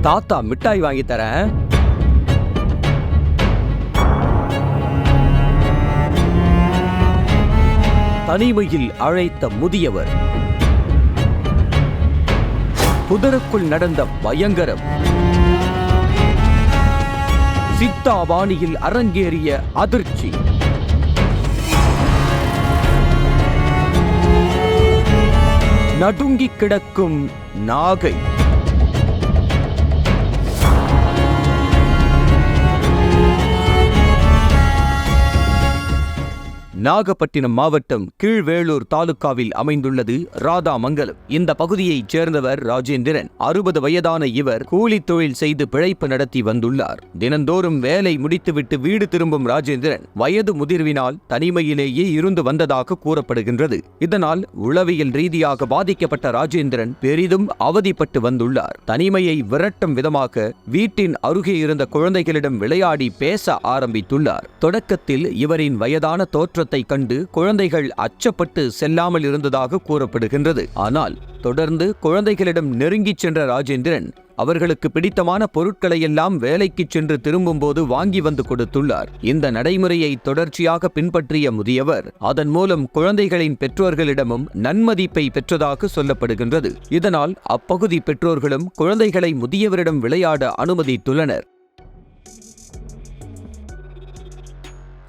தாத்தா மிட்டாய் வாங்கி தரேன். தனிமையில் அழைத்த முதியவர். புதருக்குள் நடந்த பயங்கரம். சித்தாவாணியில் அரங்கேறிய அதிர்ச்சி. நடுங்கிக் கிடக்கும் நாகை. நாகப்பட்டினம் மாவட்டம் கீழ்வேளூர் தாலுகாவில் அமைந்துள்ளது ராதாமங்கலம். இந்த பகுதியைச் சேர்ந்தவர் ராஜேந்திரன். அறுபது வயதான இவர் கூலி தொழில் செய்து பிழைப்பு நடத்தி வந்துள்ளார். தினந்தோறும் வேலை முடித்துவிட்டு வீடு திரும்பும் ராஜேந்திரன் வயது முதிர்வினால் தனிமையிலேயே இருந்து வந்ததாக கூறப்படுகின்றது. இதனால் உளவியல் ரீதியாக பாதிக்கப்பட்ட ராஜேந்திரன் பெரிதும் அவதிப்பட்டு வந்துள்ளார். தனிமையை விரட்டும் விதமாக வீட்டின் அருகே இருந்த குழந்தைகளிடம் விளையாடி பேச ஆரம்பித்துள்ளார். தொடக்கத்தில் இவரின் வயதான தோற்றத்தை கண்டு குழந்தைகள் அச்சப்பட்டு செல்லாமல் இருந்ததாக கூறப்படுகின்றது. ஆனால் தொடர்ந்து குழந்தைகளிடம் நெருங்கிச் சென்ற ராஜேந்திரன் அவர்களுக்கு பிடித்தமான பொருட்களை எல்லாம் வேலைக்கு சென்று திரும்பும்போது வாங்கி வந்து கொடுத்துள்ளார். இந்த நடைமுறையை தொடர்ச்சியாக பின்பற்றிய முதியவர் அதன் மூலம் குழந்தைகளின் பெற்றோர்களிடமும் நன்மதிப்பை பெற்றதாக சொல்லப்படுகின்றது. இதனால் அப்பகுதி பெற்றோர்களும் குழந்தைகளை முதியவரிடம் விளையாட அனுமதித்துள்ளனர்.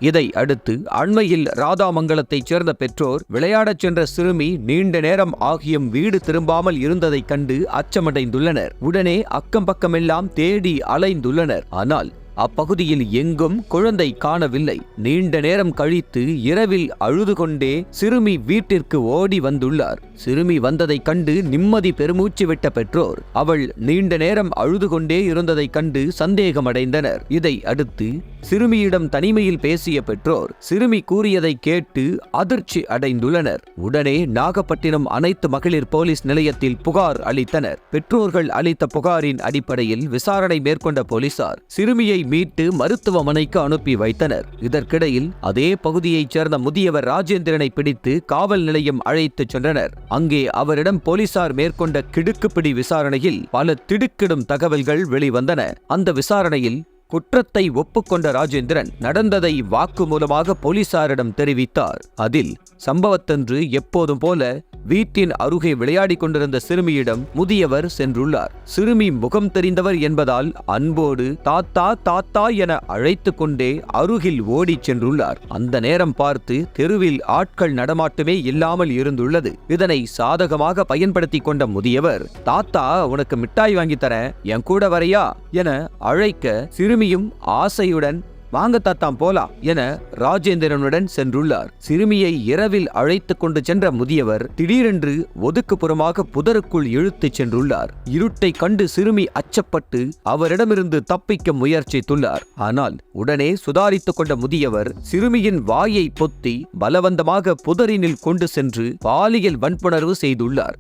இதை அடுத்து அண்மையில் ராதாமங்கலத்தைச் சேர்ந்த பெற்றோர் விளையாடச் சென்ற சிறுமி நீண்ட நேரம் ஆகியும் வீடு திரும்பாமல் இருந்ததைக் கண்டு அச்சமடைந்துள்ளனர். உடனே அக்கம் பக்கமெல்லாம் தேடி அலைந்துள்ளனர். ஆனால் அப்பகுதியில் எங்கும் குழந்தை காணவில்லை. நீண்ட நேரம் கழித்து இரவில் அழுது கொண்டே சிறுமி வீட்டிற்கு ஓடி வந்துள்ளார். சிறுமி வந்ததைக் கண்டு நிம்மதி பெருமூச்சு விட்ட பெற்றோர் அவள் நீண்ட நேரம் அழுது கொண்டே இருந்ததைக் கண்டு சந்தேகமடைந்தனர். இதை அடுத்து சிறுமியிடம் தனிமையில் பேசிய பெற்றோர் சிறுமி கூறியதை கேட்டு அதிர்ச்சி அடைந்துள்ளனர். உடனே நாகப்பட்டினம் அனைத்து மகளிர் போலீஸ் நிலையத்தில் புகார் அளித்தனர். பெற்றோர்கள் அளித்த புகாரின் அடிப்படையில் விசாரணை மேற்கொண்ட போலீசார் சிறுமியை மீட்டு மருத்துவமனைக்கு அனுப்பி வைத்தனர். இதற்கிடையில் அதே பகுதியைச் சேர்ந்த முதியவர் ராஜேந்திரனை பிடித்து காவல் நிலையம் அழைத்துச் சென்றனர். அங்கே அவரிடம் போலீசார் மேற்கொண்ட கிடுக்குப்பிடி விசாரணையில் பல திடுக்கிடும் தகவல்கள் வெளிவந்தன. அந்த விசாரணையில் குற்றத்தை ஒப்புக்கொண்ட ராஜேந்திரன் நடந்ததை வாக்குமூலமாக போலீசாரிடம் தெரிவித்தார். அதில் சம்பவத்தன்று எப்போதும் போல வீட்டின் அருகே விளையாடிக் கொண்டிருந்த சிறுமியிடம் முதியவர் சென்றுள்ளார். சிறுமி முகம் தெரிந்தவர் என்பதால் அன்போடு தாத்தா தாத்தா என அழைத்து கொண்டே அருகில் ஓடிச் சென்றுள்ளார். அந்த நேரம் பார்த்து தெருவில் ஆட்கள் நடமாட்டமே இல்லாமல் இருந்துள்ளது. இதனை சாதகமாக பயன்படுத்தி கொண்ட முதியவர் தாத்தா உனக்கு மிட்டாய் வாங்கி தரேன் என் கூட வரையா என அழைக்க சிறுமி சிறுமியும் ஆசையுடன் வாங்க தாத்தாம் போலா என ராஜேந்திரனுடன் சென்றுள்ளார். சிறுமியை இரவில் அழைத்துக் கொண்டு சென்ற முதியவர் திடீரென்று ஒதுக்குப்புறமாக புதருக்குள் இழுத்துச் சென்றுள்ளார். இருட்டை கண்டு சிறுமி அச்சப்பட்டு அவரிடமிருந்து தப்பிக்க முயற்சித்துள்ளார். ஆனால் உடனே சுதாரித்துக் கொண்ட முதியவர் சிறுமியின் வாயை பொத்தி பலவந்தமாக புதரினில் கொண்டு சென்று பாலியல் வன்புணர்வு செய்துள்ளார்.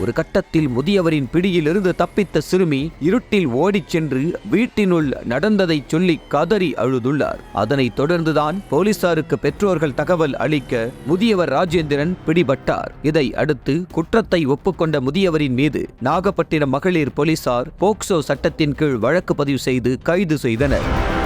ஒரு கட்டத்தில் முதியவரின் பிடியிலிருந்து தப்பித்த சிறுமி இருட்டில் ஓடிச் சென்று வீட்டினுள் நடந்ததைச் சொல்லி கதறி அழுதுள்ளார். அதனைத் தொடர்ந்துதான் போலீசாருக்கு பெற்றோர்கள் தகவல் அளிக்க முதியவர் ராஜேந்திரன் பிடிபட்டார். இதை அடுத்து குற்றத்தை ஒப்புக்கொண்ட முதியவரின் மீது நாகப்பட்டினம் மகளிர் போலீசார் போக்சோ சட்டத்தின் கீழ் வழக்கு பதிவு செய்து கைது செய்தனர்.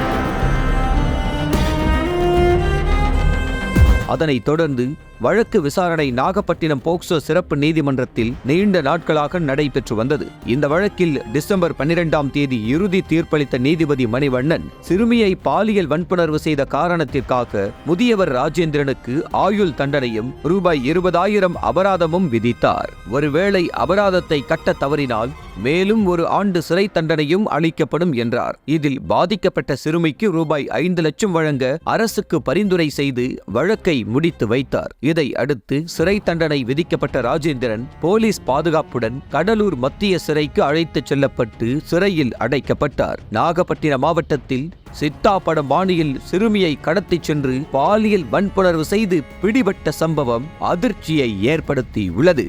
அதனைத் தொடர்ந்து வழக்கு விசாரணை நாகப்பட்டினம் போக்சோ சிறப்பு நீதிமன்றத்தில் நீண்ட நாட்களாக நடைபெற்று வந்தது. இந்த வழக்கில் டிசம்பர் பன்னிரெண்டாம் தேதி இறுதி தீர்ப்பளித்த நீதிபதி மணிவண்ணன் சிறுமியை பாலியல் வன்புணர்வு செய்த காரணத்திற்காக முதியவர் ராஜேந்திரனுக்கு ஆயுள் தண்டனையும் ரூபாய் இருபதாயிரம் அபராதமும் விதித்தார். ஒருவேளை அபராதத்தை கட்ட தவறினால் மேலும் ஒரு ஆண்டு சிறை தண்டனையும் அளிக்கப்படும் என்றார். இதில் பாதிக்கப்பட்ட சிறுமிக்கு ரூபாய் ஐந்து லட்சம் வழங்க அரசுக்கு பரிந்துரை செய்து வழக்கை முடித்து வைத்தார். இதை அடுத்து சிறை தண்டனை விதிக்கப்பட்ட ராஜேந்திரன் போலீஸ் பாதுகாப்புடன் கடலூர் மத்திய சிறைக்கு அழைத்துச் செல்லப்பட்டு சிறையில் அடைக்கப்பட்டார். நாகப்பட்டினம் மாவட்டத்தில் சித்தாப்படம் பாணியில் சிறுமியை கடத்திச் சென்று பாலியல் வன்புணர்வு செய்து பிடிபட்ட சம்பவம் அதிர்ச்சியை ஏற்படுத்தியுள்ளது.